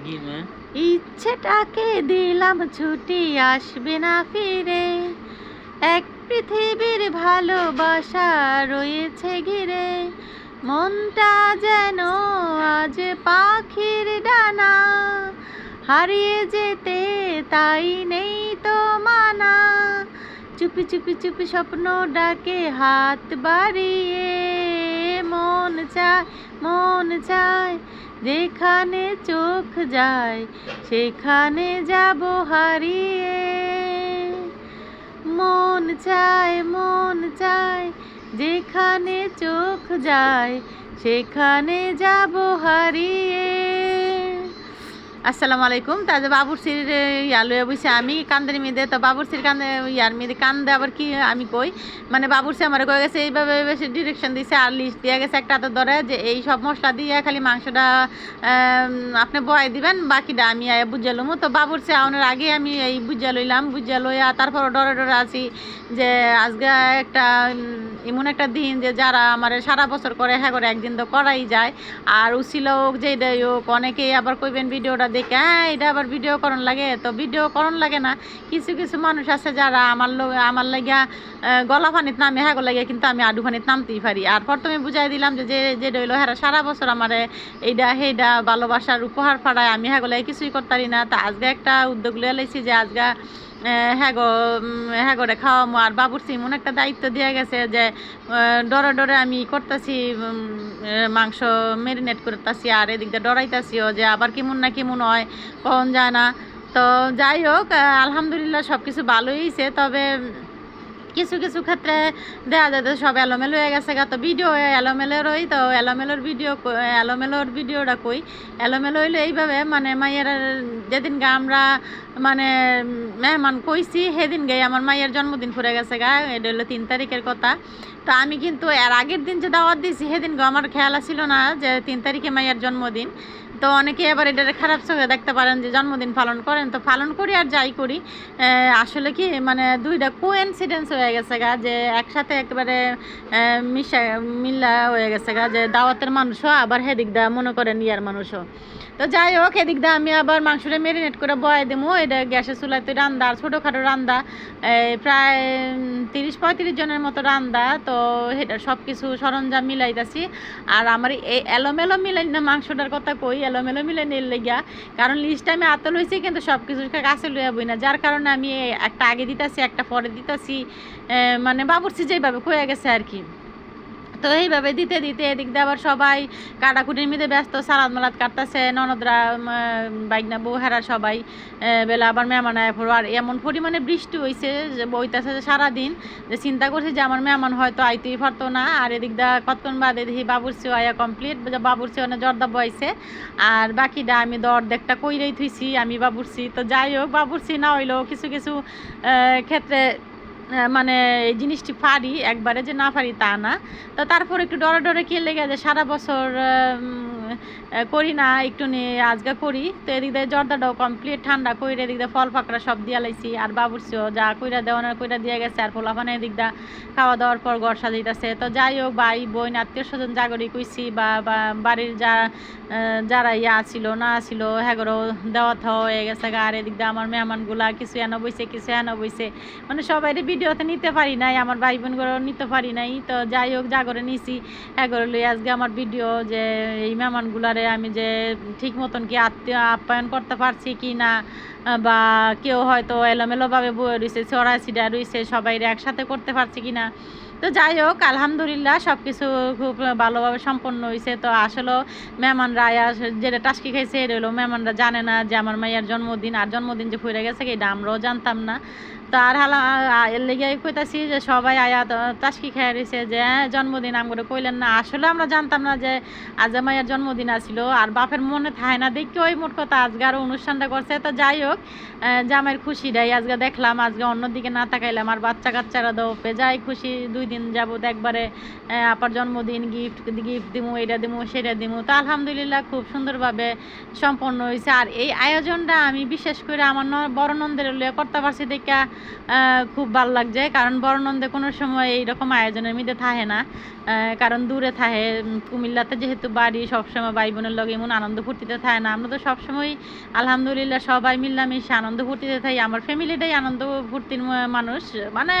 মা ইচ্ছেটাকে দিলাম, ছুটি আসবে না ফিরে। এক পৃথিবীর ভালোবাসা রয়েছে ঘিরে। মনটা যেন আজ পাখির ডানা। হারিয়ে যেতে তাই নেই তো মানা। চুপি চুপি চুপি স্বপ্ন ডাকে হাত বাড়িয়ে। মন চায় মন চায়, যেখানে চোখ যায়, সেখানে যাব হারিয়ে। মন চায় মন চায়, যেখানে চোখ যায়, সেখানে যাব হারিয়ে। আসসালামু আলাইকুম। তাজা বাবুরসির ইয়া লইয়া বইছে আমি, কান্দের মেয়েদের। তো বাবুরসির কান্দে, ইয়ার মেয়েদের কান্দে, আবার কি আমি কই? মানে বাবুরসি আমার কয়ে গেছে, এইভাবে বেশি ডিরেকশন দিছে আর লিস্ট দিয়ে গেছে একটা হাতে ধরে যে এই সব মশলা দিয়ে খালি মাংসটা আপনি বয় দিবেন, বাকিটা আমি বুঝে লমু। তো বাবুরসি আউনের আগে আমি এই বুঝে লইলাম বুঝে লইয়া তারপর ডরে ডরে আছি যে আজকে একটা এমন একটা দিন যে যারা আমার সারা বছর করে হ্যাঁ করে একদিন তো করাই যায়। আর উছিল হোক যেটাই হোক, অনেকেই আবার কইবেন ভিডিওটা দেখে এটা আবার ভিডিও করণ লাগে। তো ভিডিও করণ লাগে না। কিছু কিছু মানুষ আছে যারা আমার লোক আমার লাগিয়া গলা ফানিত নামে হ্যাঁ লাগে কিন্তু আমি আডু ফানিত নামতেই পারি। আর প্রথমে বুঝাই দিলাম যে যে রইল হ্যাঁ সারা বছর আমার এইটা সেইটা ভালোবাসার উপহার ফাড়ায় আমি হ্যাঁ কিছুই করতে পারি না। তা আজকে একটা উদ্যোগ লিয়ে লাইছি যে আজকে হ্যাঁ গো উম, হ্যাঁ খাওয়ামো। আর বাবুর সিম একটা দায়িত্ব দেওয়া গেছে যে ডরে ডরে আমি করতেছি মাংস মেরিনেট করতেছি আর এদিক দিয়ে ডরাইতেছিও যে আবার কেমন না কেমন হয় কখন যায় না। তো যাই হোক আলহামদুলিল্লাহ সব কিছু ভালোই হয়েছে তবে কিছু কিছু ক্ষেত্রে দেখা যায় সব এলোমেলো হয়ে গেছে গা। তো ভিডিও এলোমেলোরই তো এলোমেলোর ভিডিও এলোমেলোর ভিডিওটা কই? এলোমেলো হইল এইভাবে মানে মাইয়ের যেদিন গা আমরা মানে মেহমান কইছি, সেদিন গে আমার মাইয়ের জন্মদিন ফুরে গেছে গা, এটা হলো তিন তারিখের কথা। তো আমি কিন্তু এর আগের দিন যে দাওয়াত দিয়েছি সেদিন গো আমার খেয়াল ছিল না যে তিন তারিখে মাইয়ের জন্মদিন। তো অনেকে আবার এটা খারাপ চোখে দেখতে পারেন যে জন্মদিন পালন করেন। তো পালন করি আর যাই করি। আসলে কি মানে দুইটা কোইন্সিডেন্স হয়ে গেছে গা, যে একসাথে একেবারে মিশা, মিল্লা হয়ে গেছে গা, যে দাওয়াতের মানুষও আবার হেদিক দা মনে করেন ইয়ার মানুষও। তো যাই হোক, এদিক দা আমি আবার মাংসটা মেরিনেট করে বয়ে দেবো এটা গ্যাসের চুলাতে রান্দা, আর ছোটোখাটো রান্দা। প্রায় তিরিশ, পঁয়ত্রিশ জনের মতো রান্দা। তো সেটা সব কিছু সরঞ্জাম মিলাইতাছি। আর আমার এই এলোমেলো মিলাই না মাংসটার কথা কই, এলোমেলো মিলাই নিয়ে লেগিয়া। কারণ লিস্ট আমি আত লইছি, কিন্তু সব কিছু কাছে লইয়া বই না। যার কারণে আমি একটা আগে দিতাছি, একটা পরে দিতাছি। মানে বাবুরচি যেভাবে কয়ে গেছে আর কি। তো এইভাবে দিতে দিতে এদিক দিয়ে আবার সবাই কাটাকুটির মধ্যে ব্যস্ত, সালাদ মালাদ কাটতেছে, ননদরা বাইকনা বউ, হেরা সবাই বেলা আবার মেহমান আয় পড়ো। আর এমন পরিমাণে বৃষ্টি হয়েছে যে, বইতেছে যে সারাদিন, যে চিন্তা করছি যে আমার মেহমান হয়তো আইতেই পারতো না। আর এদিক দা কতক্ষণ বাদে দেখি বাবুরচি আয়া কমপ্লিট বাবুর বাবুরচি অনেক জর্দা বইছে আর বাকিটা আমি তো অর্ধেকটা কইরেই থুইছি, আমি বাবুরচি তো যাই হোক বাবুরচি না হইলেও কিছু কিছু ক্ষেত্রে মানে এই জিনিসটি পারি একবারে যে না পারি তা না। তো তারপর একটু ডরে ডরে কে লেগে যায়, সারা বছর করি না, একটু নিয়ে আজকে করি। তো এদিক দিয়ে জর্দাটাও কমপ্লিট ঠান্ডা কইরে এদিক দিয়ে ফল ফাকড়া সব দিয়া লাইছি, আর বাবুরছিও যা কইরা দেওয়ানোর কইরা দিয়ে গেছে, আর পোলাপানে এদিক দা খাওয়া দাওয়ার পর ঘর সাজাইতেছে। তো যাই হোক, ভাই, বোন, আত্মীয় স্বজন জাগরি কইছি, বা বাড়ির যা যারা ইয়া ছিল না ছিল হ্যাগরও দেওয়া থাওয়া হয়ে গেছে গা। আর এদিক দিয়ে আমার মেহমানগুলা কিছু এনে বইছে, কিছু এনে বইছে। মানে সবাই ভিডিওতে নিতে পারি নাই, আমার ভাই বোনগুলো নিতে পারি নাই। তো যাই হোক জাগরে নিছি এগারো লই আজকে আমার ভিডিও যে এই মেহমানগুলারে আমি যে ঠিক মতন কি আত্মীয় আপ্যায়ন করতে পারছি কি না বা কেউ হয়তো এলোমেলোভাবে বয়ে রয়েছে ছড়া ছিটা রয়েছে সবাই একসাথে করতে পারছে কি না তো যাই হোক আলহামদুলিল্লাহ সব কিছু খুব ভালোভাবে সম্পন্ন হয়েছে তো আসলেও মেহমানরা যেটা টাস্কি খাইছে এটা হলো মেহমানরা জানে না যে আমার মাইয়ার জন্মদিন আর জন্মদিন যে ফুরে গেছে এটা আমরাও জানতাম না। তো আর হালা এর লেগে কইতাছি যে সবাই আয়া টাস্কি খেয়ে রয়েছে যে হ্যাঁ, জন্মদিন আমগুলো কইলেন না। আসলে আমরা জানতাম না যে আজ মাইয়ার জন্মদিন আছিল আর বাপের মনে থাকে না। দেখি ওই মোট কথা আজকে আরও অনুষ্ঠানটা করছে। তো যাই হোক আহ, জামাইয়ের খুশি দেয়। আজকে দেখলাম আজকে অন্যদিকে না তাকাইলাম আর বাচ্চা কাচ্চারা দোপে যাই খুশি দুই দিন যাবত একবারে আপার জন্মদিন গিফট গিফট দিমু এটা দিমু সেটা দিমু। তো আলহামদুলিল্লাহ খুব সুন্দরভাবে সম্পন্ন হয়েছে আর এই আয়োজনটা আমি বিশেষ করে আমার বড় নন্দের লিয়ে করতে পারছি দেখা খুব ভালো লাগছে। কারণ বড় নন্দে কোনো সময় এইরকম আয়োজনের মধ্যে থাকে না। কারণ দূরে থাকে কুমিল্লাতে যেহেতু বাড়ি সবসময় ভাই বোনের লগে এমন আনন্দ ফুর্তিতে থাকে না। আমরা তো সবসময় আলহামদুলিল্লাহ সবাই মিল্লামিশে আনন্দ ফুর্তিতে থাকি। আমার ফ্যামিলিটাই আনন্দ ফুর্তির মানুষ। মানে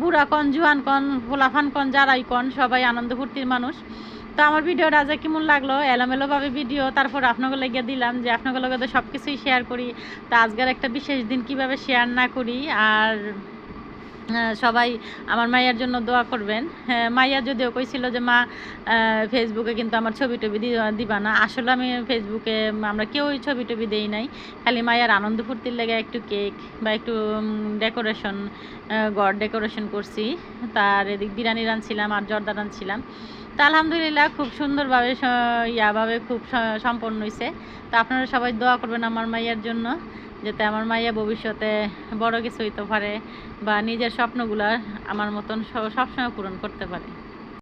বুড়া কন, জুয়ান কন ফোলাফান কন, যারাই কন, সবাই আনন্দ ফুর্তির মানুষ। তো আমার ভিডিওটা আজ কেমন লাগল, এলোমেলোভাবে ভিডিও, তারপর আপনাকে লেগে দিলাম যে আপনাকে লগে তো সব কিছুই শেয়ার করি। তা আজকের একটা বিশেষ দিন কীভাবে শেয়ার না করি, আর সবাই আমার মাইয়ার জন্য দোয়া করবেন। হ্যাঁ, মাইয়া যদিও কইছিল যে মা ফেসবুকে কিন্তু আমার ছবি টবি দিবা না। আসলে আমি ফেসবুকে আমরা কেউই ছবি টবি দেই নাই। খালি মায়ের আনন্দ ফুর্তির লেগে একটু কেক বা একটু ডেকোরেশন গড় ডেকোরেশন করছি। তার এদিক বিরিয়ানি রাঁধছিলাম আর জর্দা রাঁধছিলাম। তা আলহামদুলিল্লাহ খুব সুন্দরভাবে ইয়াভাবে খুব সম্পন্ন হয়েছে তা আপনারা সবাই দোয়া করবেন আমার মাইয়ার জন্য। যাতে আমার মাইয়া ভবিষ্যতে বড় কিছু হইতে পারে বা নিজের স্বপ্নগুলা আমার মতন সবসময় পূরণ করতে পারে।